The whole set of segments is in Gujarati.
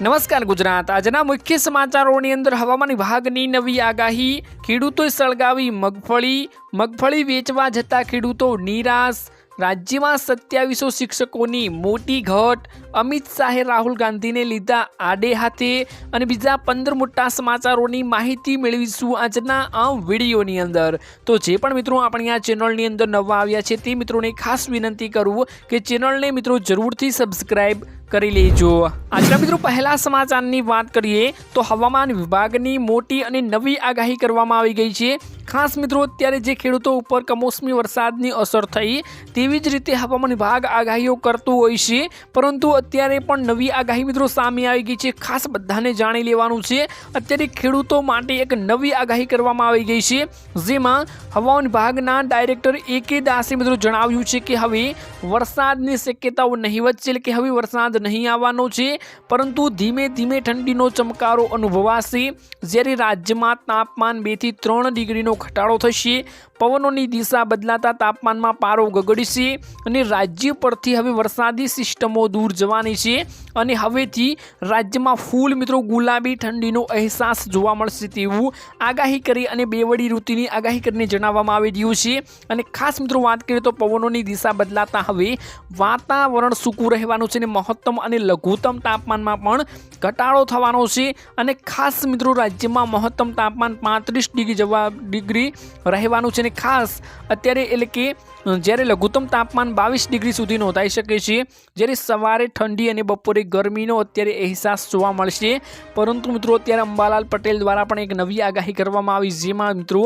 નમસ્કાર ગુજરાત. આજના મુખ્ય સમાચારોની અંદર હવામાન વિભાગની નવી આગાહી. ખેડૂતોએ સળગાવી મગફળી. મગફળી વેચવા જતા ખેડૂતો નિરાશ. રાજ્યમાં સત્યાવીસો શિક્ષકોની મોટી ઘટ. અમિત શાહે રાહુલ ગાંધીને લીધા આડે હાથે. અને બીજા પંદર મોટા સમાચારોની માહિતી મેળવીશું આજના આ વિડીયોની અંદર. તો જે પણ મિત્રો આપણી આ ચેનલની અંદર નવા આવ્યા છે તે મિત્રોને ખાસ વિનંતી કરું કે ચેનલને મિત્રો જરૂરથી સબસ્ક્રાઇબ કરી લેજો. આજના મિત્રો પહેલા સમાચારની વાત કરીએ તો હવામાન વિભાગની મોટી અને નવી આગાહી કરવામાં આવી ગઈ છે. ખાસ મિત્રો, અત્યારે જે ખેડૂતો ઉપર કમોસમી વરસાદની અસર થઈ, તેવી જ રીતે હવામાન વિભાગ આગાહીઓ કરતું હોય છે. પરંતુ અત્યારે પણ નવી આગાહી મિત્રો સામે આવી ગઈ છે. ખાસ બધાને જાણી લેવાનું છે. અત્યારે ખેડૂતો માટે એક નવી આગાહી કરવામાં આવી ગઈ છે. જેમાં હવામાન વિભાગના ડાયરેક્ટર એ કે દાસે મિત્રો જણાવ્યું છે કે હવે વરસાદની શક્યતાઓ નહીવત છે. એટલે કે હવે વરસાદ નહીં આવવાનો છે. પરંતુ ધીમે ધીમે ઠંડીનો ચમકારો અનુભવાશે. જ્યારે રાજ્યમાં તાપમાન બેથી ત્રણ ડિગ્રીનો ઘટાડો થશે. પવનોની દિશા બદલાતા તાપમાનમાં પારો ગગડશે અને રાજ્ય પરથી હવે વરસાદી સિસ્ટમો દૂર જવાની છે અને હવેથી રાજ્યમાં ફૂલ મિત્રો ગુલાબી ઠંડીનો અહેસાસ જોવા મળશે તેવું આગાહી કરી અને બેવડી ઋતુની આગાહી કરીને જણાવવામાં આવી રહ્યું છે. અને ખાસ મિત્રો વાત કરીએ તો પવનોની દિશા બદલાતા હવે વાતાવરણ સૂકું રહેવાનું છે અને મહત્તમ અને લઘુત્તમ તાપમાનમાં પણ ઘટાડો થવાનો છે. અને ખાસ મિત્રો રાજ્યમાં મહત્તમ તાપમાન પાંત્રીસ ડિગ્રી જવા ડિગ્રી રહેવાનું છે અને ખાસ અત્યારે એટલે કે જ્યારે લઘુત્તમ તાપમાન બાવીસ ડિગ્રી સુધી નોંધાઈ શકે છે, જ્યારે સવારે ઠંડી અને બપોરે ગરમીનો અત્યારે અહેસાસ જોવા મળશે. પરંતુ મિત્રો, અત્યારે અંબાલાલ પટેલ દ્વારા પણ એક નવી આગાહી કરવામાં આવી, જેમાં મિત્રો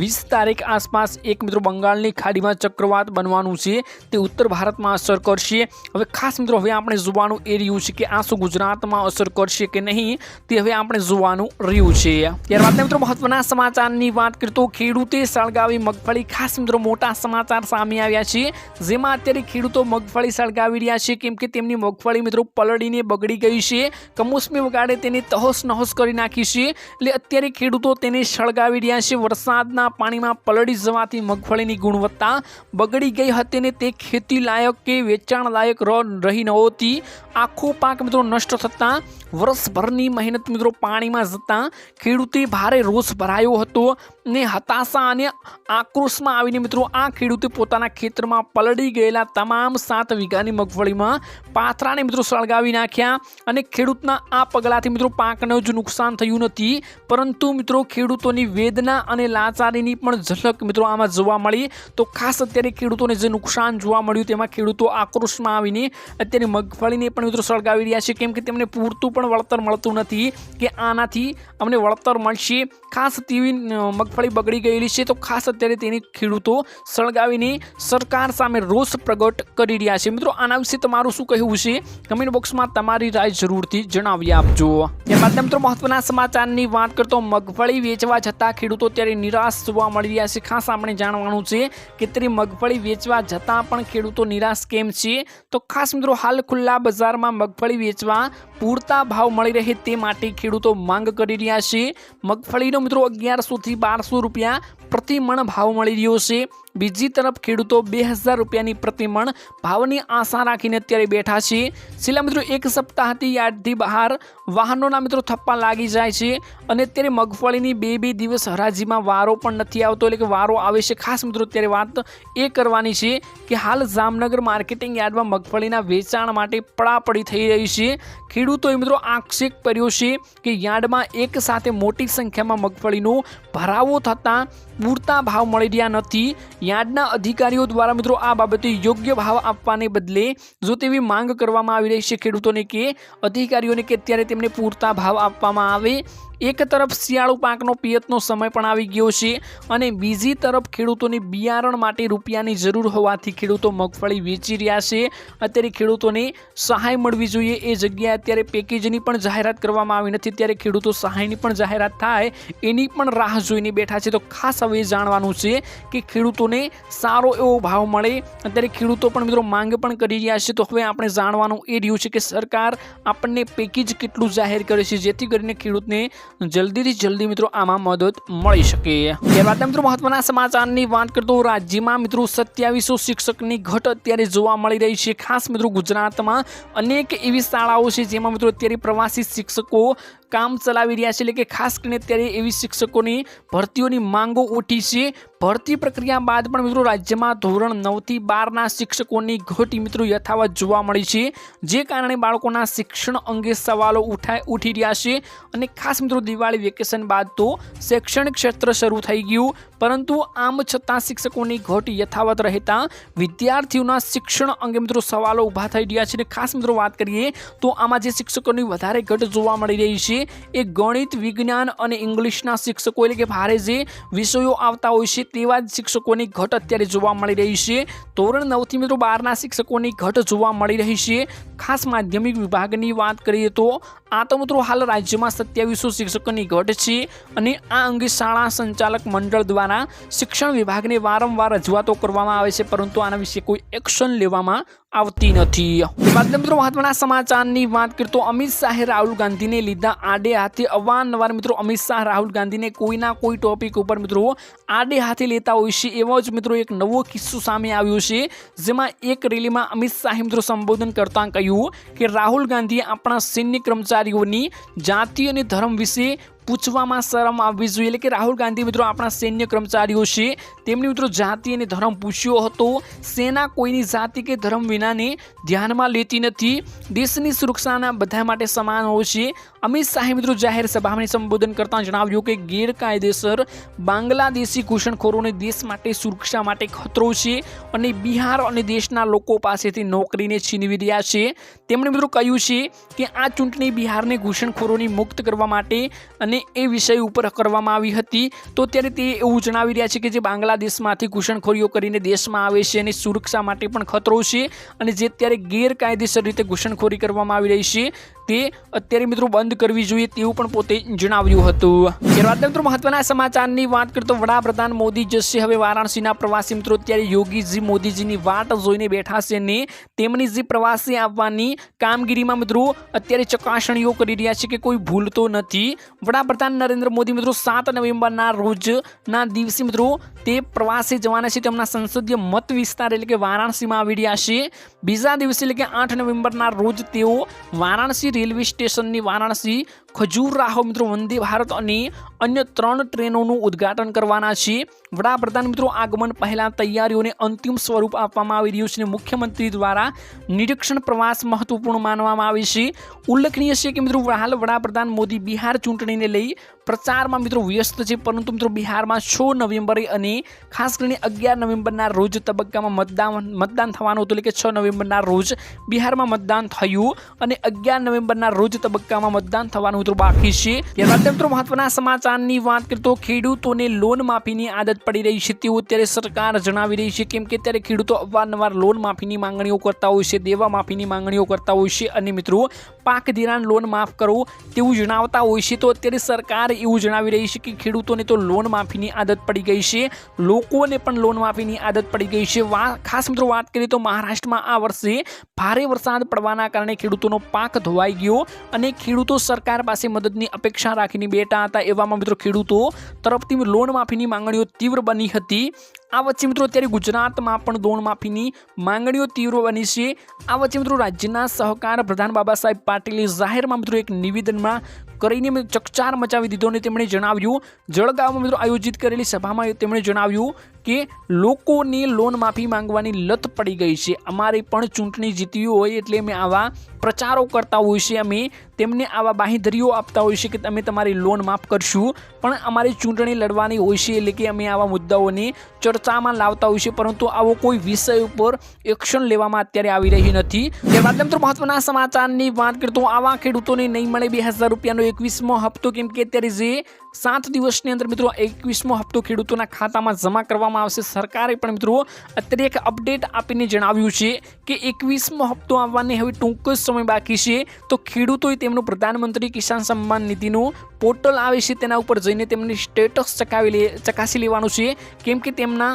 વીસ તારીખ આસપાસ એક મિત્રો બંગાળની ખાડીમાં ચક્રવાત બનવાનું છે, તે ઉત્તર ભારતમાં અસર કરશે. હવે ખાસ મિત્રો, હવે આપણે જોવાનું એ રહ્યું છે કે આ શું ગુજરાતમાં અસર કરશે કે નહીં, તે હવે આપણે જોવાનું રહ્યું છે. ત્યારબાદ મિત્રો, મહત્વના સમાચારની વાત કરીએ તો ખેડૂતે સળગાવી મગફળી, ખાસ મિત્રો મોટા સમાચાર સામે આવ્યા છે. જેમાં અત્યારે ખેડૂતો મગફળી સળગાવી રહ્યા છે, કેમ કે તેમની મગફળી મિત્રો પલળીને બગડી ગઈ છે. કમોસમી વગાડે તેને તહોસ નહોસ કરી નાખી છે. એટલે અત્યારે ખેડૂતો તેને સળગાવી રહ્યા છે. વરસાદના પાણીમાં પલળી જવાથી મગફળીની ગુણવત્તા બગડી ગઈ હતી ને તે ખેતી લાયક કે વેચાણ લાયક રહી નહોતી. આખો પાક મિત્રો નષ્ટ થતાં વર્ષભરની મહેનત મિત્રો પાણીમાં જતાં ખેડૂતે ભારે રોષ ભરાયો હતો ને હતાશા અને આક્રોશમાં આવીને મિત્રો આ ખેડૂતે પોતાના ખેતરમાં પલળી ગયેલા તમામ સાત વીઘાની મગફળીમાં પાથરાને મિત્રો સળગાવી નાખ્યા અને ખેડૂતના આ પગલાંથી મિત્રો પાકને જ નુકસાન થયું નથી. પરંતુ મિત્રો ખેડૂતોની વેદના અને લાચારીની પણ ઝલક મિત્રો આમાં જોવા મળી. તો ખાસ અત્યારે ખેડૂતોને જે નુકસાન જોવા મળ્યું તેમાં ખેડૂતો આક્રોશમાં આવીને અત્યારે મગફળીને પણ મિત્રો સળગાવી રહ્યા છે. કેમ કે તેમને પૂરતું પણ વળતર મળતું નથી કે આનાથી અમને વળતર મળશે. ખાસ તેવી મગફળી બગડી ગયેલી છે તો ખાસ અત્યારે તેની ખેડૂતો સળગાવીને સરકાર સામે રોષ પ્રગટ કરી રહ્યા છે. મિત્રો, આના વિશે તમારું શું કહેવું છે? કમેન્ટ બોક્સમાં તમારી રાય જરૂરથી જણાવી આપજો. ત્યારબાદ મિત્રો, મહત્વના સમાચારની વાત કરતો મગફળી વેચવા જતા ખેડૂતો ત્યારે નિરાશ જોવા મળી રહ્યા છે. ખાસ આપણે જાણવાનું છે કે તેની મગફળી વેચવા જતાં પણ ખેડૂતો નિરાશ કેમ છે? તો ખાસ મિત્રો, હાલ ખુલ્લા બજારમાં મગફળી વેચવા પૂરતા ભાવ મળી રહે તે માટે ખેડૂતો માંગ કરી રહ્યા છે. મગફળીનો મિત્રો અગિયારસોથી બારસો રૂપિયા પ્રતિમણ ભાવ મળી રહ્યો છે. બીજી તરફ ખેડૂતો બે હજાર રૂપિયાની પ્રતિમણ ભાવની આશા રાખીને અત્યારે બેઠા છે. છેલ્લા મિત્રો એક સપ્તાહથી યાર્ડથી બહાર વાહનોના મિત્રો થપ્પા લાગી જાય છે અને અત્યારે મગફળીની બે બે દિવસ હરાજીમાં વારો પણ નથી આવતો એટલે કે વારો આવે છે. ખાસ મિત્રો અત્યારે વાત એ કરવાની છે કે હાલ જામનગર માર્કેટિંગ યાર્ડમાં મગફળીના વેચાણ માટે પડાપડી થઈ રહી છે. ખેડૂતોએ મિત્રો આક્ષેપ કર્યો છે કે યાર્ડમાં એક સાથે મોટી સંખ્યામાં મગફળીનો ભરાવો થતાં પૂરતા ભાવ મળી રહ્યા નથી. યાર્ડના અધિકારીઓ દ્વારા મિત્રો આ બાબતે યોગ્ય ભાવ આપવાને બદલે જો તેવી માંગ કરવામાં આવી રહી છે ખેડૂતોને કે અધિકારીઓને કે અત્યારે તેમને પૂરતા ભાવ આપવામાં આવે. એક તરફ શિયાળુ પાકનો પિયતનો સમય પણ આવી ગયો છે અને બીજી તરફ ખેડૂતોને બિયારણ માટે રૂપિયાની જરૂર હોવાથી ખેડૂતો મગફળી વેચી રહ્યા છે. અત્યારે ખેડૂતોને સહાય મળવી જોઈએ. એ જગ્યાએ અત્યારે પેકેજની પણ જાહેરાત કરવામાં આવી નથી. ત્યારે ખેડૂતો સહાયની પણ જાહેરાત થાય એની પણ રાહ જોઈને બેઠા છે. તો ખાસ હવે જાણવાનું છે કે ખેડૂતોને સારો એવો ભાવ મળે. અત્યારે ખેડૂતો પણ મિત્રો માંગ પણ કરી રહ્યા છે. તો હવે આપણે જાણવાનું એ રહ્યું છે કે સરકાર આપણને પેકેજ કેટલું જાહેર કરે છે. જેથી કરીને ખેડૂતને જલ્દીથી જલ્દી મિત્રો આમાં મદદ મળી શકે. ત્યારબાદ મિત્રો મહત્વના સમાચારની વાત કરતો રાજ્યમાં મિત્રો સત્યાવીસો શિક્ષકની ઘટ અત્યારે જોવા મળી રહી છે. ખાસ મિત્રો ગુજરાતમાં અનેક એવી શાળાઓ છે જેમાં મિત્રો અત્યારે પ્રવાસી શિક્ષકો કામ ચલાવી રહ્યા છે, એટલે કે ખાસ કરીને અત્યારે એવી શિક્ષકોની ભરતીઓની માંગો ઉઠી છે. ભરતી પ્રક્રિયા બાદ પણ મિત્રો રાજ્યમાં ધોરણ નવથી બારના શિક્ષકોની ઘટી મિત્રો યથાવત જોવા મળી છે. જે કારણે બાળકોના શિક્ષણ અંગે સવાલો ઉઠાય, ઉઠી રહ્યા છે. અને ખાસ મિત્રો દિવાળી વેકેશન બાદ તો શૈક્ષણિક ક્ષેત્ર શરૂ થઈ ગયું. પરંતુ આમ છતાં શિક્ષકોની ઘટ યથાવત રહેતા વિદ્યાર્થીઓના શિક્ષણ અંગે મિત્રો સવાલો ઊભા થઈ રહ્યા છે. અને ખાસ મિત્રો વાત કરીએ તો આમાં જે શિક્ષકોની વધારે ઘટ જોવા મળી રહી છે એ ગણિત, વિજ્ઞાન અને ઇંગ્લિશના શિક્ષકો એટલે કે ભારે જે વિષયો આવતા હોય છે તેવા જ શિક્ષકોની ઘટ અત્યારે જોવા મળી રહી છે. ધોરણ નવથી મિત્રો બારના શિક્ષકોની ઘટ જોવા મળી રહી છે. ખાસ માધ્યમિક વિભાગની વાત કરીએ તો આ તો મિત્રો હાલ રાજ્યમાં સત્યાવીસો શિક્ષકોની ઘટ છે અને આ અંગે શાળા સંચાલક મંડળ દ્વારા શિક્ષણ વિભાગને વારંવાર રજૂઆતો કરવામાં આવે છે. પરંતુ આના વિશે કોઈ એક્શન લેવામાં આવતી નથી. બાદ મિત્રો મહત્વના સમાચારની વાત કરીએ તો અમિત શાહે રાહુલ ગાંધીને લીધા આડે હાથે. અવારનવાર મિત્રો અમિત શાહ રાહુલ ગાંધીને કોઈના કોઈ ટોપિક ઉપર મિત્રો આડે હાથે લેતા હોય છે. એવો જ મિત્રો એક નવો કિસ્સો સામે આવ્યો છે, જેમાં એક રેલીમાં અમિત શાહે મિત્રો સંબોધન કરતાં કહ્યું કે રાહુલ ગાંધીએ આપણા સૈન્ય કર્મચારીઓની જાતિ અને ધર્મ વિશે પૂછવામાં શરમ આવવી જોઈએ. એટલે કે રાહુલ ગાંધી મિત્રો આપણા સૈન્ય કર્મચારીઓ છે. તેમની મિત્રો જાતિ અને ધર્મ પૂછ્યો હતો. સેના કોઈની જાતિ કે ધર્મ વિનાને ધ્યાનમાં લેતી નથી. દેશની સુરક્ષાના બધા માટે સમાન હોય છે. અમિત શાહે મિત્રો જાહેર સભાને સંબોધન કરતાં જણાવ્યું કે ગેરકાયદેસર બાંગ્લાદેશી ઘૂસણખોરોને દેશ માટે સુરક્ષા માટે ખતરો છે અને બિહાર અને દેશના લોકો પાસેથી નોકરીને છીનવી રહ્યા છે. તેમણે મિત્રો કહ્યું છે કે આ ચૂંટણી બિહારને ઘૂસણખોરોની મુક્ત કરવા માટે અને એ વિષય ઉપર કરવામાં આવી હતી. તો ત્યારે તે એવું જણાવી રહ્યા છે કે જે બાંગ્લાદેશમાંથી ઘૂસણખોરીઓ કરીને દેશમાં આવે છે અને સુરક્ષા માટે પણ ખતરો છે અને જે અત્યારે ગેરકાયદેસર રીતે ઘૂસણખોરી કરવામાં આવી રહી છે તે અત્યારે મિત્રો બંધ કરવી જોઈએ તેવું પણ પોતે જણાવ્યું હતું. ત્યારબાદ મિત્રો મહત્વના સમાચારની વાત કરતો વડાપ્રધાન મોદી જશે. હવે વારાણસીના પ્રવાસી મિત્રો અત્યારે યોગીજી મોદીજીની વાટ જોઈને બેઠા છે ને તેમની જે પ્રવાસી આવવાની કામગીરીમાં મિત્રો અત્યારે ચકાસણીઓ કરી રહ્યા છે કે કોઈ ભૂલ તો નથી. વડાપ્રધાન નરેન્દ્ર મોદી મિત્રો સાત નવેમ્બરના રોજના દિવસે મિત્રો તે પ્રવાસે જવાના છે. તેમના સંસદીય મત વિસ્તાર એટલે કે વારાણસીમાં આવી રહ્યા છે. બીજા દિવસે એટલે કે આઠ નવેમ્બરના રોજ તેઓ વારાણસી રેલવે સ્ટેશનની વારાણસી see ખજૂરરાહો મિત્રો વંદે ભારત અને અન્ય ત્રણ ટ્રેનોનું ઉદ્ઘાટન કરવાના છે વડાપ્રધાન મિત્રો, આગમન પહેલાં તૈયારીઓને અંતિમ સ્વરૂપ આપવામાં આવી રહ્યું છે અને મુખ્યમંત્રી દ્વારા નિરીક્ષણ પ્રવાસ મહત્વપૂર્ણ માનવામાં આવે છે. ઉલ્લેખનીય છે કે મિત્રો, હાલ વડાપ્રધાન મોદી બિહાર ચૂંટણીને લઈ પ્રચારમાં મિત્રો વ્યસ્ત છે, પરંતુ મિત્રો બિહારમાં છ નવેમ્બરે અને ખાસ કરીને અગિયાર નવેમ્બરના રોજ તબક્કામાં મતદાન મતદાન થવાનું હતું, એટલે કે છ નવેમ્બરના રોજ બિહારમાં મતદાન થયું અને અગિયાર નવેમ્બરના રોજ તબક્કામાં મતદાન થવાનું મિત્રો બાકી છે. ત્યારબાદ મિત્રો મહત્વના સમાચારની વાત કરીએ તો ખેડૂતોને લોન માફીની આદત પડી રહી છે. તેવું અત્યારે સરકાર જણાવી રહી છે કેમ કે અત્યારે ખેડૂતો અવારનવાર લોન માફીની માંગણીઓ કરતા હોય છે, દેવા માફીની માંગણીઓ કરતા હોય છે અને મિત્રો પાક ધિરાણ લોન માફ કરો તેવું જણાવતા હોય છે. તો અત્યારે સરકાર એવું જણાવી રહી છે કે ખેડૂતોને તો લોન માફીની આદત પડી ગઈ છે. લોકોને પણ લોન માફીની આદત પડી ગઈ છે. ખાસ મિત્રો વાત કરીએ તો મહારાષ્ટ્રમાં આ વર્ષે ભારે વરસાદ પડવાના કારણે ખેડૂતોનો પાક ધોવાઈ ગયો અને ખેડૂતો સરકાર પાસે મદદની અપેક્ષા રાખીને બેઠા હતા એવામાં મિત્રો ખેડૂતો તરફથી લોન માફીની માંગણીઓ તીવ્ર બની હતી. આ વચ્ચે મિત્રો અત્યારે ગુજરાતમાં પણ લોન માફીની માંગણીઓ તીવ્ર બની છે. આ વચ્ચે મિત્રો રાજ્યના સહકાર પ્રધાન બાબા સાહેબ પાટીલે જાહેરમાં મિત્રો એક નિવેદનમાં કરીને ચકચાર મચાવી દીધો અને તેમણે જણાવ્યું, જળગાવમાં મિત્રો આયોજિત કરેલી સભામાં તેમણે જણાવ્યું કે લોકોને લોન માફી માંગવાની લત પડી ગઈ છે. અમારે પણ ચૂંટણી જીતવી હોય એટલે અમે આવા પ્રચારો કરતા હોય છે. અમે તેમને આવા બાંહેધરીઓ આપતા હોય છે કે તમે તમારી લોન માફ કરશું. પણ અમારી ચૂંટણી લડવાની હોય છે એટલે કે અમે આવા મુદ્દાઓને ચર્ચામાં લાવતા હોય છે. પરંતુ આવો કોઈ વિષય ઉપર એક્શન લેવામાં અત્યારે આવી રહી નથી. ત્યારબાદ મિત્રો મહત્વના સમાચારની વાત કરીએ તો આવા ખેડૂતોને નહીં મળે બે હજાર રૂપિયાનો એકવીસમો હપ્તો. કેમ કે અત્યારે જે સાત દિવસની અંદર મિત્રો એકવીસમો હપ્તો ખેડૂતોના ખાતામાં જમા કરવામાં આવશે. સરકારે પણ મિત્રો અત્યારે એક અપડેટ આપીને જણાવ્યું છે કે એકવીસમો હપ્તો આવવાને હવે ટૂંક જ સમય બાકી છે. તો ખેડૂતોએ તેમનું પ્રધાનમંત્રી કિસાન સન્માન નિધિનું પોર્ટલ આવે છે તેના ઉપર જઈને તેમની સ્ટેટસ ચકાવી લે ચકાસી લેવાનું છે. કેમ કે તેમના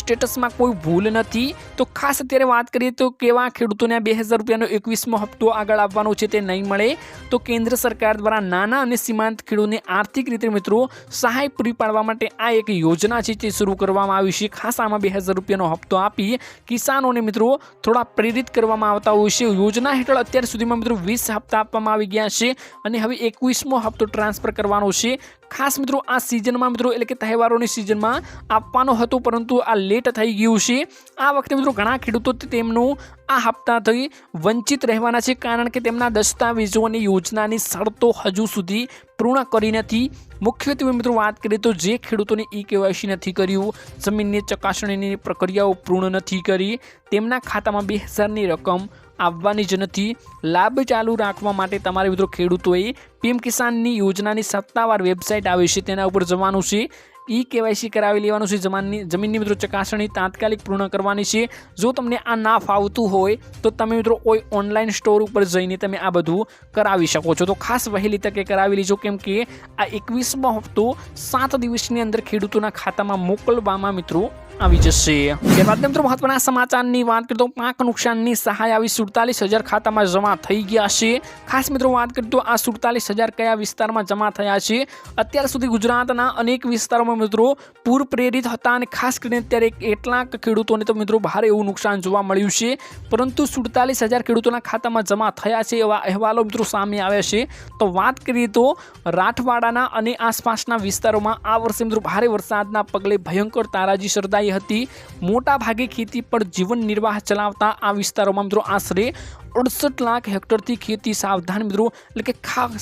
સ્ટેટસમાં કોઈ ભૂલ નથી. તો ખાસ અત્યારે વાત કરીએ તો કેવા ખેડૂતોને બે હજાર રૂપિયાનો એકવીસમો હપ્તો આગળ આવવાનો છે તે નહીં મળે. તો કેન્દ્ર સરકાર દ્વારા નાના અને સીમાંત ખેડૂતને આર્થિક રીતે મિત્રો સહાય પૂરી પાડવા માટે આ એક યોજના છે તે શરૂ કરવામાં આવી છે. ખાસ આમાં બે હજાર રૂપિયાનો હપ્તો આપી કિસાનોને મિત્રો થોડા પ્રેરિત કરવામાં આવતા હોય છે. યોજના હેઠળ અત્યાર સુધીમાં મિત્રો વીસ હપ્તા આપવામાં આવી ગયા છે અને હવે એકવીસમો હપ્તો ટ્રાન્સફર કરવાનો છે. ખાસ મિત્રો, આ સિઝનમાં મિત્રો, એટલે કે તહેવારોની સિઝનમાં આપવાનો હતો, પરંતુ આ લેટ થઈ ગયું છે. આ વખતે મિત્રો, ઘણા ખેડૂતો તેમનું આ હપ્તાથી વંચિત રહેવાના છે, કારણ કે તેમના દસ્તાવેજો યોજનાની શરતો હજુ સુધી પૂર્ણ કરી નથી. મુખ્યત્વે મિત્રો, વાત કરીએ તો જે ખેડૂતોને ઈ કેવાયસી નથી કર્યું જમીનની ચકાસણીની પ્રક્રિયાઓ પૂર્ણ નથી કરી, તેમના ખાતામાં બે હજારની રકમ આવવાની જ નથી. લાભ ચાલુ રાખવા માટે તમારે મિત્રો ખેડૂતોએ પીએમ કિસાનની યોજનાની સત્તાવાર વેબસાઇટ આવે છે, તેના ઉપર જવાનું છે. ઈ કેવાયસી કરાવી લેવાનું છે, જમાનની, જમીનની મિત્રો ચકાસણી તાત્કાલિક પૂર્ણ કરવાની છે. જો તમને આ ના ફાવતું હોય, તો તમે મિત્રો કોઈ ઓનલાઈન સ્ટોર ઉપર જઈને તમે આ બધું કરાવી શકો છો. તો ખાસ વહેલી તકે કરાવી લેજો, કેમ કે આ એકવીસમો હપ્તો સાત દિવસની અંદર ખેડૂતોના ખાતામાં મોકલવામાં મિત્રો આવી જશે ત્યારબાદ મિત્રો, મહત્વના સમાચારની વાત કરીએ તો પાક નુકસાનની સહાય આવી સુડતાલીસ હજાર ખાતામાં જમા થઈ ગયા છે. ખાસ મિત્રો, વાત કરીએ તો આ સુડતાલીસ હજાર કયા વિસ્તારમાં જમા થયા છે? અત્યાર સુધી ગુજરાતના અનેક વિસ્તારોમાં મિત્રો, પૂર પ્રેરિત હતા અને ખાસ કરીને અત્યારે કેટલાક ખેડૂતોને તો મિત્રો, ભારે એવું નુકસાન જોવા મળ્યું છે. પરંતુ સુડતાલીસ હજાર ખેડૂતોના ખાતામાં જમા થયા છે એવા અહેવાલો મિત્રો સામે આવ્યા છે. તો વાત કરીએ તો રાઠવાડાના અને આસપાસના વિસ્તારોમાં આ વર્ષે મિત્રો, ભારે વરસાદના પગલે ભયંકર તારાજી સર્જાઈ હતી. મોટાભાગે ખેતી પર જીવન નિર્વાહ ચલાવતા આ વિસ્તારોમાં મિત્રો આશરે અડસઠ લાખ હેક્ટરથી ખેતી સાવધાન મિત્રો, એટલે કે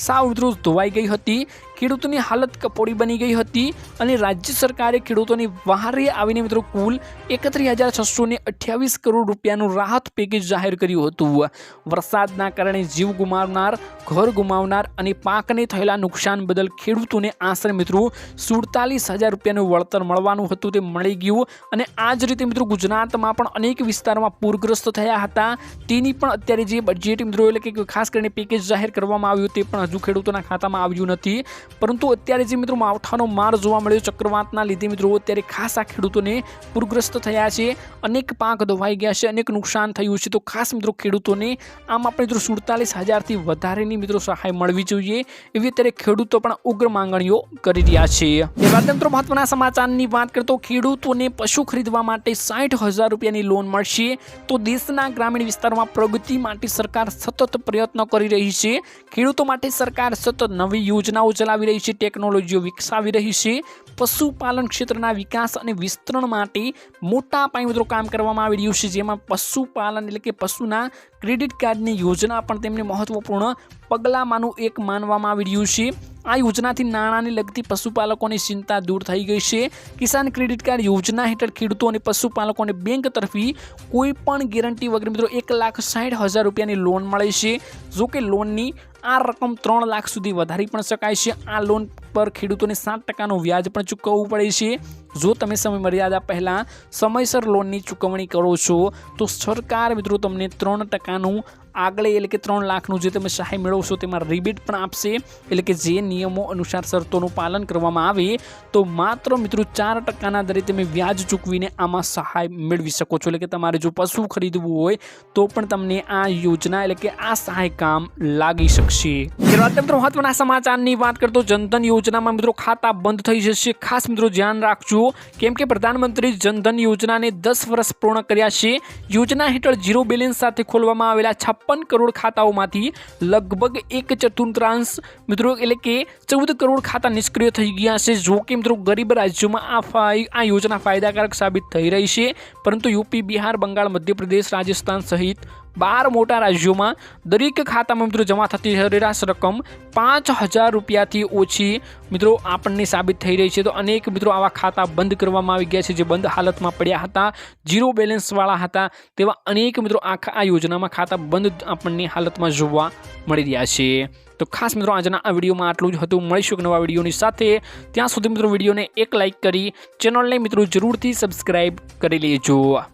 સાવ મિત્રો, ધોવાઈ ગઈ હતી, ખેડૂતોની હાલત કપોડી બની ગઈ હતી અને રાજ્ય સરકારે ખેડૂતોની વહારે આવીને મિત્રો કુલ એકત્રીસ હજાર છસો ને અઠ્યાવીસ કરોડ રૂપિયાનું રાહત પેકેજ જાહેર કર્યું હતું. વરસાદના કારણે જીવ ગુમાવનાર, ઘર ગુમાવનાર અને પાકને થયેલા નુકસાન બદલ ખેડૂતોને આશરે મિત્રો સુડતાલીસ હજાર રૂપિયાનું વળતર મળવાનું હતું, તે મળી ગયું અને આ જ રીતે મિત્રો ગુજરાતમાં પણ અનેક વિસ્તારોમાં પૂરગ્રસ્ત થયા હતા. તેની પણ અત્યારે જે બજેટ મિત્રો એટલે કે ખાસ કરીને પેકેજ જાહેર કરવામાં આવ્યું તે પણ હજુ ખેડૂતોના ખાતામાં આવ્યું નથી. પરંતુ અત્યારે જે મિત્રો માવઠાનો માર જોવા મળ્યો ચક્રવાતના લીધે મિત્રો અત્યારે ખાસ આ ખેડૂતોને પૂરગ્રસ્ત થયા છે. અનેક પાક ધોવાઈ ગયા છે, અનેક નુકસાન થયું છે. તો ખાસ મિત્રો ખેડૂતોને આમ આપણે મિત્રો સુડતાલીસ હજારથી વધારેની મિત્રો સહાય મળવી જોઈએ એવી અત્યારે ખેડૂતો પણ ઉગ્ર માંગણીઓ કરી રહ્યા છે. વાત મિત્રો મહત્વના સમાચારની વાત કરીએ તો ખેડૂતોને પશુ ખરીદવા માટે સાઠ હજાર રૂપિયાની લોન મળશે. તો દેશના ગ્રામીણ વિસ્તારોમાં પ્રગતિ માટે સરકાર સતત પ્રયત્ન કરી રહી છે. ખેડૂતો માટે સરકાર સતત નવી યોજનાઓ ચલાવી રહી છે, ટેકનોલોજીઓ વિકસાવી રહી છે. પશુપાલન ક્ષેત્રના વિકાસ અને વિસ્તરણ માટે મોટા પાયે કામ કરવામાં આવી રહ્યું છે. જેમાં પશુપાલન એટલે કે પશુના ક્રેડિટ કાર્ડની યોજના પણ તેમને મહત્વપૂર્ણ પગલાંમાંનું એક માનવામાં આવી રહ્યું છે. આ યોજનાથી નાણાંને લગતી પશુપાલકોની ચિંતા દૂર થઈ ગઈ છે. કિસાન ક્રેડિટ કાર્ડ યોજના હેઠળ ખેડૂતો અને પશુપાલકોને બેંક તરફી કોઈ પણ ગેરંટી વગર મિત્રો એક લાખ સાઠ હજાર રૂપિયાની લોન મળે છે. જો કે લોનની આ રકમ ત્રણ લાખ સુધી વધારી પણ શકાય છે. આ લોન પર ખેડૂતોને સાત ટકાનું વ્યાજ પણ ચૂકવવું પડે છે. જો તમે સમય મર્યાદા પહેલાં સમયસર લોનની ચૂકવણી કરો છો, તો સરકાર મિત્રો તમને ત્રણ ટકાનું આગળ એટલે કે ત્રણ લાખનું જે તમે સહાય મેળવશો તેમાં રિબીટ પણ આપશે. એટલે કે જે નિયમો અનુસાર શરતોનું પાલન કરવામાં આવે તો માત્ર મિત્રો ચાર ટકાના દરે તમે વ્યાજ ચૂકવીને આમાં સહાય મેળવી શકો છો. એટલે કે તમારે જો પશુ ખરીદવું હોય તો પણ તમને આ યોજના એટલે કે આ સહાય કામ લાગી શકશે. ત્યારબાદ મિત્રો મહત્વના સમાચારની વાત કરતો જનધન યોજનામાં મિત્રો ખાતા બંધ થઈ જશે. ખાસ મિત્રો ધ્યાન રાખજો. કેમ કે પ્રધાનમંત્રી જનધન યોજનાને દસ વર્ષ પૂર્ણ કર્યા છે. યોજના હેઠળ ઝીરો બેલેન્સ સાથે ખોલવામાં આવેલા છપ્પન કરોડ ખાતાઓમાંથી લગભગ એક ચતુર્થાંશ, મિત્રો, એટલે કે ચૌદ કરોડ ખાતા નિષ્ક્રિય થઈ ગયા છે. જો કે, મિત્રો, ગરીબ રાજ્યોમાં આ ફાઈ, આ યોજના ફાયદાકારક સાબિત થઈ રહી છે. પરંતુ યુપી, બિહાર, બંગાળ, મધ્યપ્રદેશ, રાજસ્થાન સહિત બાર મોટા રાજ્યોમાં દરેક ખાતામાં મિત્રો જમા થતી સરેરાશ રકમ પાંચ હજાર રૂપિયાથી ઓછી મિત્રો આપણને સાબિત થઈ રહી છે. તો અનેક મિત્રો આવા ખાતા બંધ કરવામાં આવી ગયા છે જે બંધ હાલતમાં પડ્યા હતા. ઝીરો બેલેન્સવાળા હતા તેવા અનેક મિત્રો આખા આ યોજનામાં ખાતા બંધ આપણને હાલતમાં જોવા મળી રહ્યા છે. તો ખાસ મિત્રો આજના આ વિડીયોમાં આટલું જ હતું. મળીશું એક નવા વિડીયોની સાથે. ત્યાં સુધી મિત્રો વિડીયોને એક લાઇક કરી, ચેનલને મિત્રો જરૂરથી સબસ્ક્રાઈબ કરી લેજો.